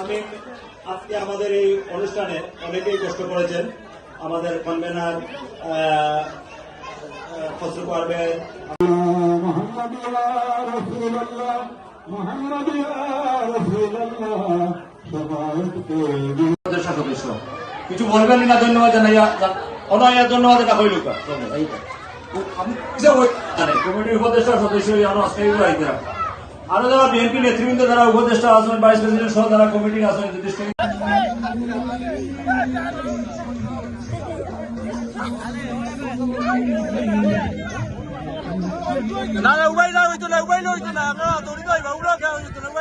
আমি আজকে আমাদের এই অনুষ্ঠানে অনেকেই কষ্ট করেছেন। আমাদের কনভেনার ফসরুক পারবেন মোহাম্মদ মোহাম্মদ কিছু বলবেন না ধন্যবাদ জানাইয়া ধন্যবাদ এটা হইল আরও যারা বিএনপি নেতৃবৃন্দ যারা উপদেষ্টা আছেন ভাইস প্রেসিডেন্ট সহ যারা কমিটি আসবেন না উবাই না হইতো না উবাই না হইতো না আমরা উড়া খেয়া হইতো না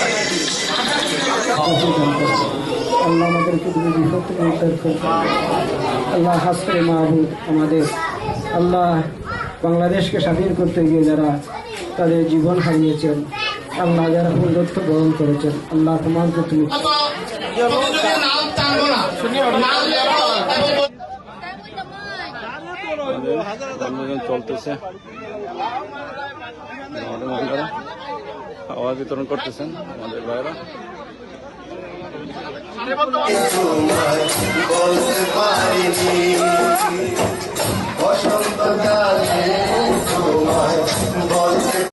আল্লাহ আল্লাহ আমাদের আল্লাহ বাংলাদেশকে স্বাধীন করতে গিয়ে যারা তাদের জীবন হারিয়েছেন আল্লাহ যারা বন্ধুত্ব বরণ করেছেন আল্লাহ তোমাকে তুমি আওয়াজ বিতরণ করতেছেন আমাদের বলতে পারিনি। বসন্তকালে